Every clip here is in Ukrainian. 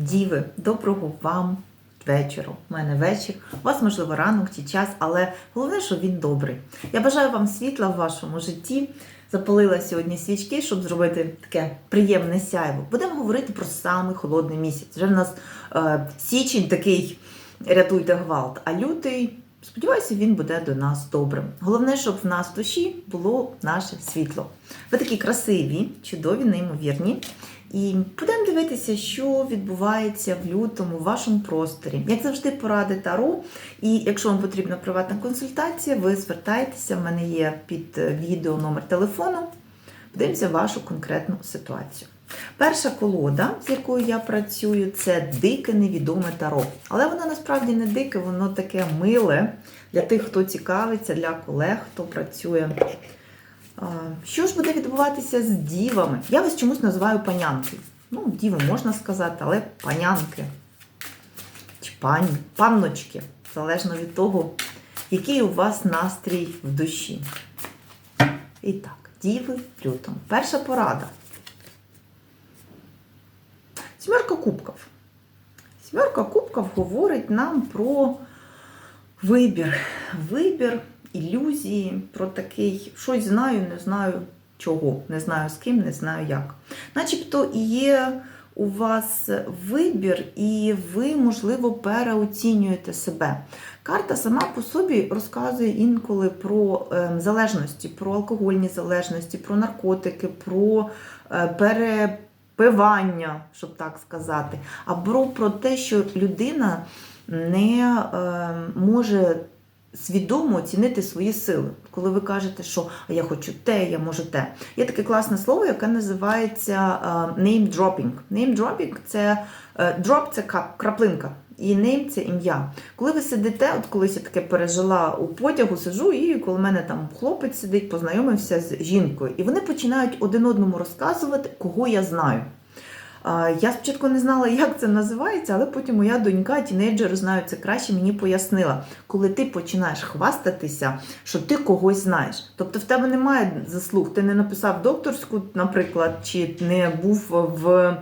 Діви, доброго вам вечора. У мене вечір, у вас, можливо, ранок чи час, але головне, що він добрий. Я бажаю вам світла в вашому житті. Запалила сьогодні свічки, щоб зробити таке приємне сяйво. Будемо говорити про самий холодний місяць. Вже в нас е, січень такий рятуйте гвалт, а лютий. Сподіваюся, він буде до нас добрим. Головне, щоб в нас в душі було наше світло. Ви такі красиві, чудові, неймовірні. І будемо дивитися, що відбувається в лютому в вашому просторі. Як завжди, поради Таро. І якщо вам потрібна приватна консультація, ви звертайтеся. В мене є під е, відео номер телефону. Подивимося вашу конкретну ситуацію. Перша колода, з якою я працюю, це дике невідоме таро. Але воно насправді не дике, воно таке миле для тих, хто цікавиться, для колег, хто працює. Що ж буде відбуватися з дівами? Я вас чомусь називаю панянки. Ну, діви можна сказати, але панянки. Чи пані, панночки, залежно від того, який у вас настрій в душі. І так, діви в лютому. Перша порада. Сімерка кубків. Сімерка кубків говорить нам про вибір. Вибір, ілюзії, про такий щось знаю, не знаю чого, не знаю з ким, не знаю як. Начебто є у вас вибір, і ви, можливо, переоцінюєте себе. Карта сама по собі розказує інколи про е, залежності, про алкогольні залежності, про наркотики, про е, перепивання, щоб так сказати, або про те, що людина не е, може свідомо оцінити свої сили. Коли ви кажете, що я хочу те, я можу те. Є таке класне слово, яке називається е, name dropping. Name dropping – це е, drop – це краплинка. І name – це ім'я. Коли ви сидите, от колись я таке пережила у потягу, сижу, і коли в мене там хлопець сидить, познайомився з жінкою, і вони починають один одному розказувати, кого я знаю. Я спочатку не знала, як це називається, але потім моя донька, тінейджер, знаю це краще, мені пояснила, коли ти починаєш хвастатися, що ти когось знаєш. Тобто в тебе немає заслуг, ти не написав докторську, наприклад, чи не був в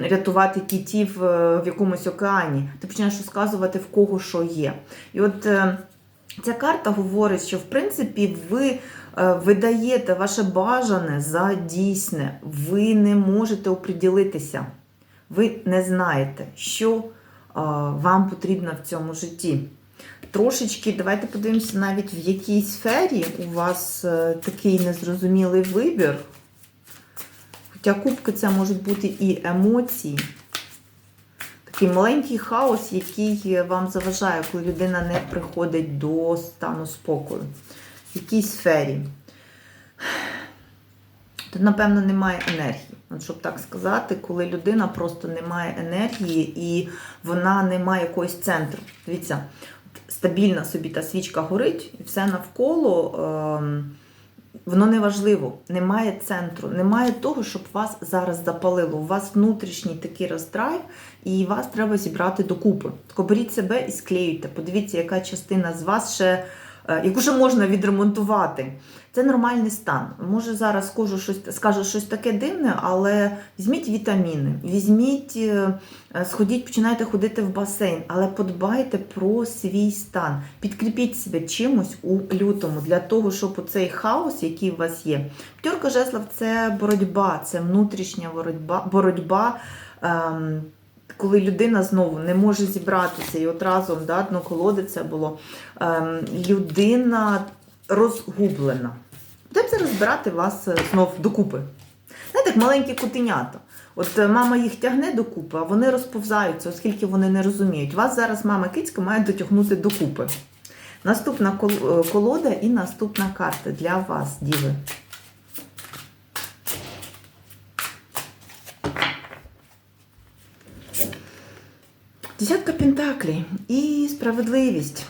рятувати кітів е, в якомусь океані. Ти починаєш розказувати в кого що є. І от е, ця карта говорить, що в принципі ви е, видаєте ваше бажане за дійсне, ви не можете оприділитися, ви не знаєте, що е, вам потрібно в цьому житті. Трошечки, давайте подивимося, навіть в якій сфері у вас е, такий незрозумілий вибір. Хоча кубки це можуть бути і емоції. Такий маленький хаос, який вам заважає, коли людина не приходить до стану спокою. В якій сфері. Тут, напевно, немає енергії. От щоб так сказати, коли людина просто не має енергії і вона не має якогось центру. Дивіться, стабільна собі та свічка горить, і все навколо. Ем, Воно не важливо, немає центру, немає того, щоб вас зараз запалило. У вас внутрішній такий роздрайв, і вас треба зібрати докупи. Беріть себе і склеюйте. Подивіться, яка частина з вас ще, е, яку ще можна відремонтувати. Це нормальний стан. Може зараз скажу щось, скажу щось таке дивне, але візьміть вітаміни, візьміть, е, е, сходіть, починайте ходити в басейн, але подбайте про свій стан. Підкріпіть себе чимось у лютому для того, щоб оцей хаос, який у вас є. П'ятерка жезлов це боротьба, це внутрішня боротьба. боротьба ем, коли людина знову не може зібратися, і от разом да, дно колоди це було. Ем, людина розгублена. Будемо розбирати вас е, знов докупи. Знаєте, як маленькі котенята. От е, мама їх тягне докупи, а вони розповзаються, оскільки вони не розуміють. Вас зараз мама кицька має дотягнути докупи. Наступна е, колода і наступна карта для вас, діви. Десятка пентаклей і справедливість.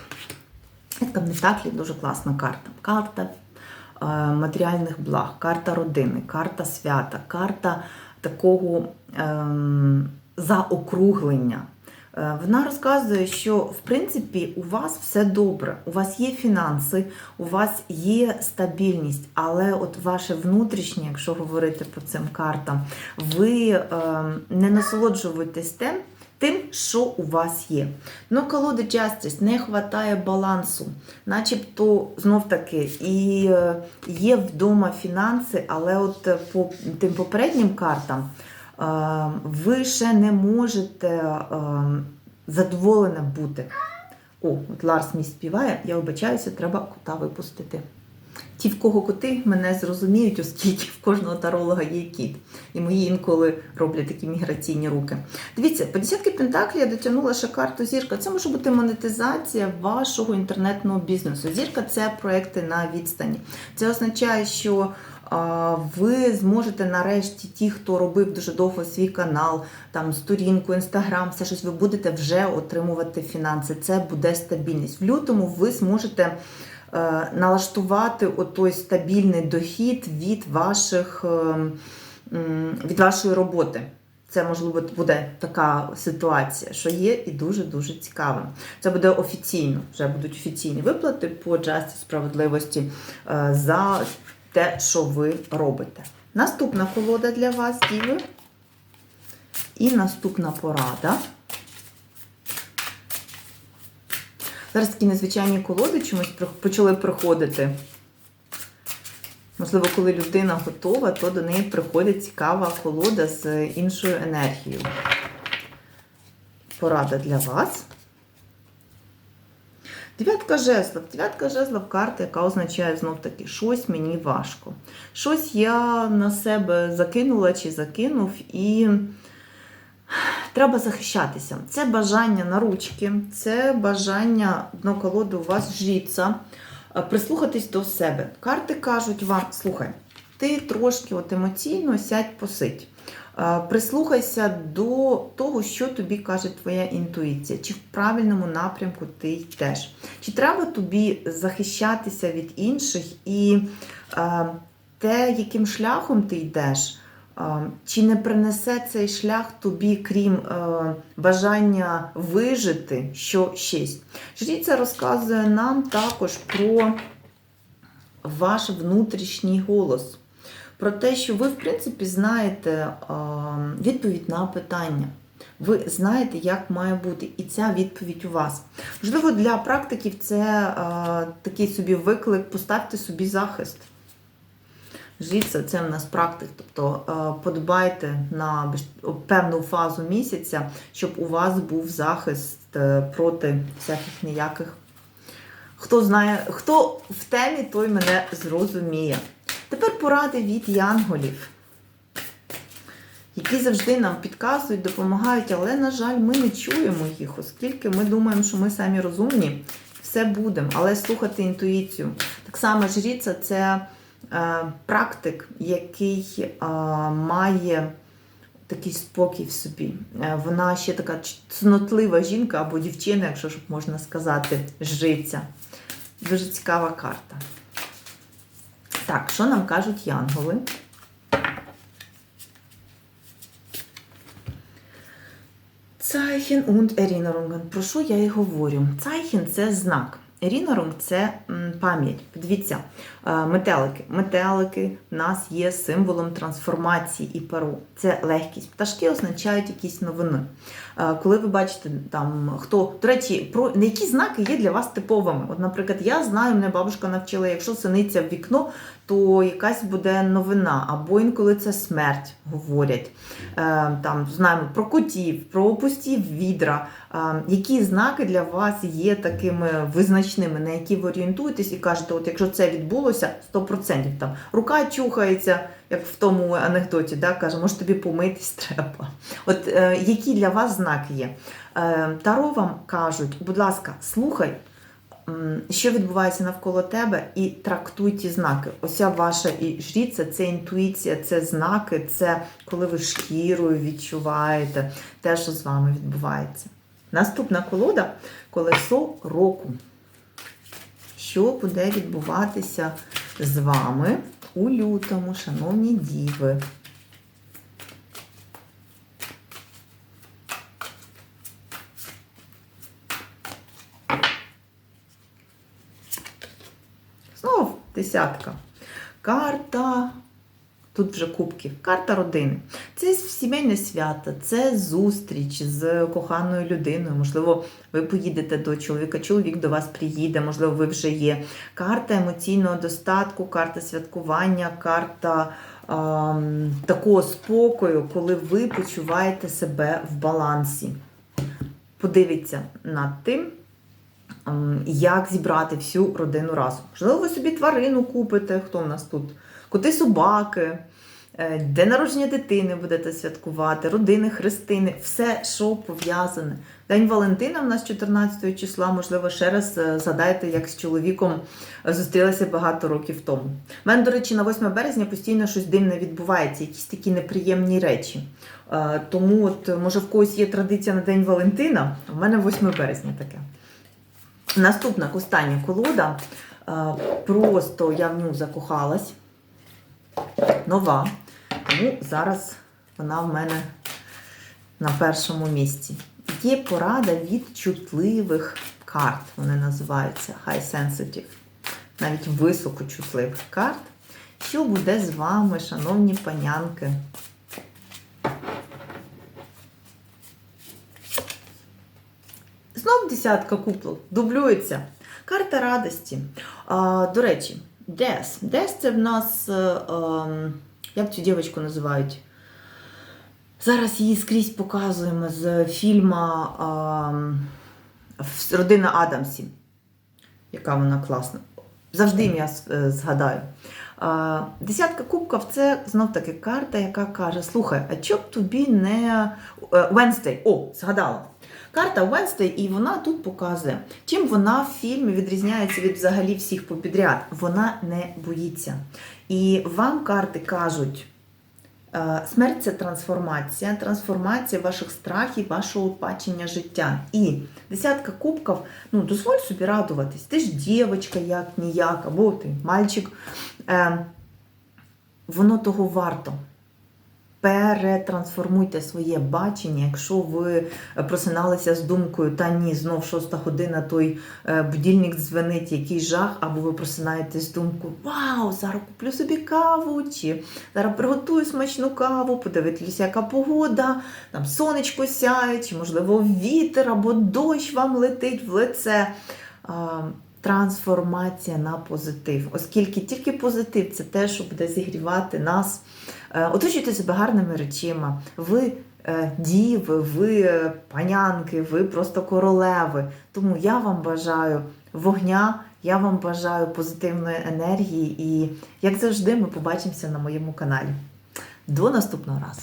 Десятка пентаклей дуже класна карта. Карта е, матеріальних благ, карта родини, карта свята, карта такого ем, заокруглення. Е, Вона розказує, що в принципі у вас все добре, у вас є фінанси, у вас є стабільність, але от ваше внутрішнє, якщо говорити по цим картам, ви е, не насолоджуєтесь тим, тим, що у вас є. Ну, колоди Justice не вистачає балансу, начебто знов таки і е, є вдома фінанси, але от е, по тим попереднім картам е, ви ще не можете задоволена бути. О, от Ларс мій співає, я вибачаюся, треба кота випустити. Ті, в кого коти, мене зрозуміють, оскільки в кожного таролога є кіт. І мої інколи роблять такі міграційні руки. Дивіться, по десятки Пентаклі я дотягнула ще карту зірка. Це може бути монетизація вашого інтернетного бізнесу. Зірка це проекти на відстані. Це означає, що ви зможете нарешті, ті, хто робив дуже довго свій канал, там сторінку, інстаграм, все щось, ви будете вже отримувати фінанси. Це буде стабільність. В лютому ви зможете налаштувати отой стабільний дохід від ваших е, від вашої роботи. Це можливо буде така ситуація, що є і дуже-дуже цікавим. Це буде офіційно, вже будуть офіційні виплати по джасті справедливості е, за те, що ви робите. Наступна колода для вас, діви. І наступна порада. Зараз такі незвичайні колоди чомусь почали приходити. Можливо, коли людина готова, то до неї приходить цікава колода з іншою енергією. Порада для вас. Дев'ятка жезлов. Дев'ятка жезлов карта, яка означає знов таки, щось мені важко. Щось я на себе закинула чи закинув, і треба захищатися. Це бажання на ручки, це бажання дно колоди у вас жріться, е, прислухатись до себе. Карти кажуть вам: слухай, ти трошки от емоційно сядь посидь. Е, Прислухайся до того, що тобі каже твоя інтуїція, чи в правильному напрямку ти йдеш. Чи треба тобі захищатися від інших і е, те, яким шляхом ти йдеш, чи не принесе цей шлях тобі, крім е, бажання вижити, що щось. Жріця розказує нам також про ваш внутрішній голос про те, що ви, в принципі, знаєте а, відповідь на питання. Ви знаєте, як має бути, і ця відповідь у вас. Можливо, для практиків це а, такий собі виклик, поставте собі захист. Жіться, це в нас практик. Тобто подбайте на певну фазу місяця, щоб у вас був захист е, проти всяких ніяких. Хто знає, хто в темі, той мене зрозуміє. Тепер поради від янголів, які завжди нам підказують, допомагають, але, на жаль, ми не чуємо їх, оскільки ми думаємо, що ми самі розумні, все будемо, але слухати інтуїцію. Так само жріця це е, практик, який е, має такий спокій в собі. Е, вона ще така цнотлива жінка або дівчина, якщо ж можна сказати, жриця. Дуже цікава карта. Так, що нам кажуть янголи? Цайхін und Erinnerungen. Про що я і говорю? Цайхін це знак. Erinnerung – це пам'ять. Подивіться, е, метелики. Метелики в нас є символом трансформації і пару. Це легкість. Пташки означають якісь новини. Е, Коли ви бачите, там хто, до речі, про які знаки є для вас типовими. От, наприклад, я знаю, мене бабушка навчила, якщо синиться в вікно, то якась буде новина, або інколи це смерть говорять. Е, Там знаємо про котів, про пусті відра. Е, Які знаки для вас є такими визначними, на які ви орієнтуєтесь і кажете, от якщо це відбулося, 100% там рука чухається, як в тому анекдоті, да, каже, може тобі помитись треба. От е, які для вас знаки є? Таро вам кажуть, будь ласка, слухай, що відбувається навколо тебе, і трактуй ті знаки. Ося ваша і жріця, це інтуїція, це знаки, це коли ви шкірою відчуваєте те, що з вами відбувається. Наступна колода колесо року. Що буде відбуватися з вами у лютому, шановні діви? Десятка. Карта. Тут вже кубків. Карта родини. Це сімейне свято, це зустріч з коханою людиною. Можливо, ви поїдете до чоловіка, чоловік до вас приїде, можливо, ви вже є. Карта емоційного достатку, карта святкування, карта ем, такого спокою, коли ви почуваєте себе в балансі. Подивіться над тим, як зібрати всю родину разом. Можливо, ви собі тварину купите, хто в нас тут? Коти собаки, е, день народження дитини будете святкувати, родини, хрестини, все, що пов'язане. День Валентина в нас 14 числа, можливо, ще раз е, згадайте, як з чоловіком зустрілися багато років тому. У мене, до речі, на 8 березня постійно щось дивне відбувається, якісь такі неприємні речі. Е, Тому, от, може, в когось є традиція на День Валентина, а в мене 8 березня таке. Наступна остання колода. Е, Просто я в ню закохалась. Нова. Тому зараз вона в мене на першому місці. Є порада від чутливих карт. Вони називаються High Sensitive. Навіть високочутливих карт. Що буде з вами, шановні панянки? Знов десятка купол, дублюється. Карта радості. А, до речі, Дес. Дес це в нас, е, ем, як цю дівчинку називають? Зараз її скрізь показуємо з фільму ем, Родина Адамсі. Яка вона класна. Завжди ім'я е, згадаю. Десятка кубків це знов таки карта, яка каже: слухай, а чоб тобі не Венстей! О, згадала. Карта Wednesday, і вона тут показує, чим вона в фільмі відрізняється від взагалі всіх попідряд. Вона не боїться. І вам карти кажуть. Е, Смерть це трансформація, трансформація ваших страхів, вашого бачення життя. І десятка кубків, ну, дозволь собі радуватись. Ти ж дівчинка, як ніяк, або ти мальчик. Е, воно того варто. Перетрансформуйте своє бачення, якщо ви просиналися з думкою, та ні, знов шоста година, той е, будильник дзвонить, який жах, або ви просинаєтесь з думкою, вау, зараз куплю собі каву, чи зараз приготую смачну каву, подивитися, яка погода, там сонечко сяє, чи, можливо, вітер або дощ вам летить в лице. Трансформація на позитив, оскільки тільки позитив це те, що буде зігрівати нас. Е, Оточуйте себе гарними речима. Ви е, діви, ви е, панянки, ви просто королеви. Тому я вам бажаю вогня, я вам бажаю позитивної енергії і, як завжди, ми побачимося на моєму каналі. До наступного разу!